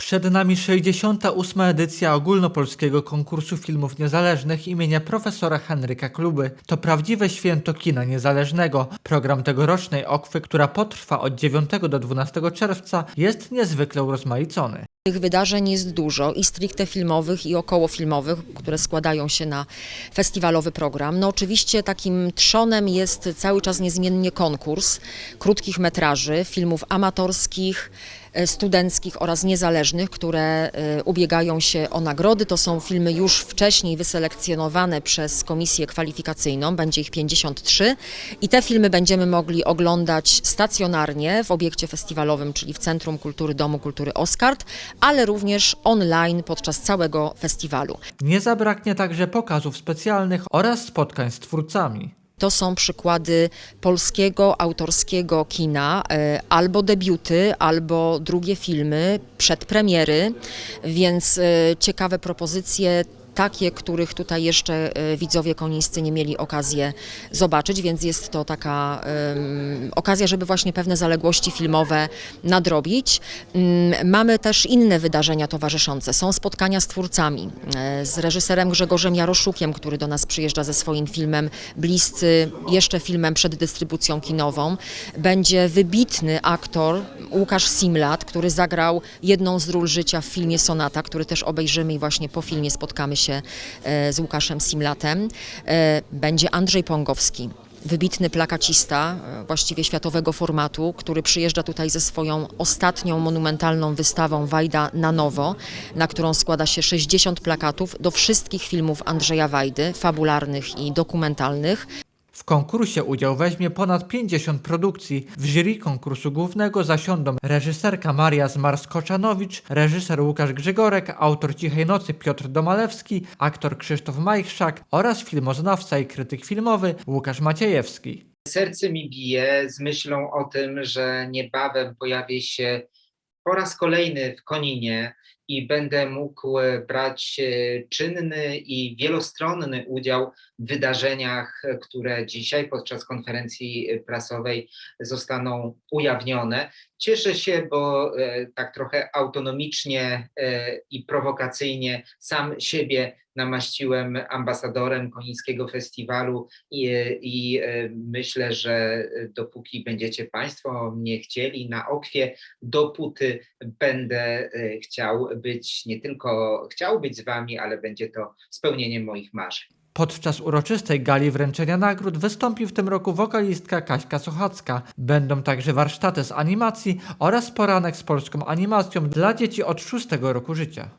Przed nami 68. edycja ogólnopolskiego konkursu filmów niezależnych imienia profesora Henryka Kluby. To prawdziwe święto kina niezależnego. Program tegorocznej Okwy, która potrwa od 9 do 12 czerwca, jest niezwykle urozmaicony. Tych wydarzeń jest dużo i stricte filmowych i okołofilmowych, które składają się na festiwalowy program. No oczywiście takim trzonem jest cały czas niezmiennie konkurs krótkich metraży, filmów amatorskich, studenckich oraz niezależnych, które e, ubiegają się o nagrody. To są filmy już wcześniej wyselekcjonowane przez komisję kwalifikacyjną, będzie ich 53 i te filmy będziemy mogli oglądać stacjonarnie w obiekcie festiwalowym, czyli w Centrum Kultury Domu Kultury Oskard, ale również online podczas całego festiwalu. Nie zabraknie także pokazów specjalnych oraz spotkań z twórcami. To są przykłady polskiego autorskiego kina, e, albo debiuty, albo drugie filmy, przedpremiery, więc e, ciekawe propozycje. Takie, których tutaj jeszcze e, widzowie konińscy nie mieli okazję zobaczyć, więc jest to taka okazja, żeby właśnie pewne zaległości filmowe nadrobić. Mm, Mamy też inne wydarzenia towarzyszące. Są spotkania z twórcami, e, z reżyserem Grzegorzem Jaroszukiem, który do nas przyjeżdża ze swoim filmem Bliscy, jeszcze filmem przed dystrybucją kinową. Będzie wybitny aktor Łukasz Simlat, który zagrał jedną z ról życia w filmie Sonata, który też obejrzymy i właśnie po filmie spotkamy się e, z Łukaszem Simlatem. E, Będzie Andrzej Pongowski. Wybitny plakacista, e, właściwie światowego formatu, który przyjeżdża tutaj ze swoją ostatnią monumentalną wystawą Wajda na nowo, na którą składa się 60 plakatów do wszystkich filmów Andrzeja Wajdy, fabularnych i dokumentalnych. W konkursie udział weźmie ponad 50 produkcji. W jury konkursu głównego zasiądą reżyserka Maria Zmarsz-Koczanowicz, reżyser Łukasz Grzegorek, autor Cichej Nocy Piotr Domalewski, aktor Krzysztof Majchrzak oraz filmoznawca i krytyk filmowy Łukasz Maciejewski. Serce mi bije z myślą o tym, że niebawem pojawię się po raz kolejny w Koninie i będę mógł e, brać e, czynny i wielostronny udział w wydarzeniach, które dzisiaj podczas konferencji prasowej zostaną ujawnione. Cieszę się, bo e, tak trochę autonomicznie i prowokacyjnie sam siebie namaściłem ambasadorem Konińskiego Festiwalu i, i myślę, że dopóki będziecie Państwo mnie chcieli na okwie, dopóty będę chciał być, nie tylko chciał być z Wami, ale będzie to spełnieniem moich marzeń. Podczas uroczystej gali wręczenia nagród wystąpi w tym roku wokalistka Kaśka Sochacka. Będą także warsztaty z animacji oraz poranek z polską animacją dla dzieci od 6 roku życia.